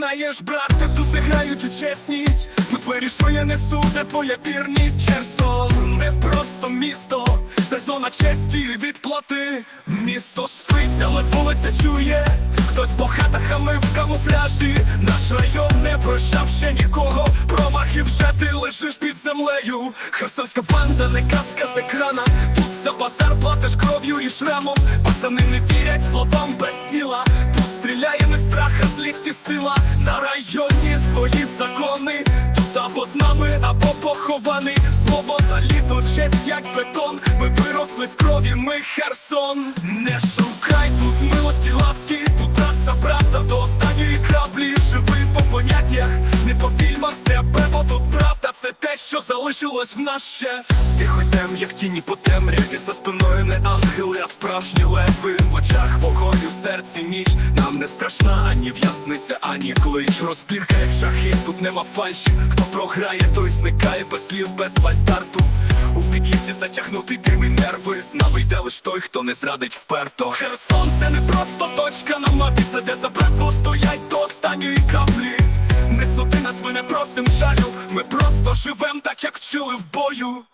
знаєш, брат, брате, тут не грають у чесність. Тут вирішує не суд, а твоя вірність? Херсон не просто місто, це зона честі і відплати. Місто спить, але вулиця чує. Хтось по хатах хамив в камуфляжі. Наш район не прощав ще нікого. Промахів вже ти лежиш під землею. Херсонська банда не казка з екрана. Тут за базар платиш кров'ю і шрамом Пацани не вірять словам без діла сила На районі свої закони. Тут або з нами, або похований. Слово залізо, честь як бетон. Ми виросли з крові, ми Херсон. Не шукай тут милості ласки. Тут брат за брата до останньої краплі. Живи по поняттях, не по фільмах стряпе, бо тут правда Це те, що залишилось в нас ще. Тихо йдем, як тіні по темряві. За спиною не ангели, а справжні леви. В очах вогонь, у серці ніч. Нам не страшна ані в'язниця, ані клич. Розбірка, як шахи, тут нема фальші. Хто програє, той зникає без слів, без фальстарту У під'їзді затягнутий дим і нерви. З нами йде лиш той, хто не зрадить вперто. Херсон це не просто точка на мапі. Це де забракло стоять до останньої каплі не просим жалю Ми просто живем так, як вчили в бою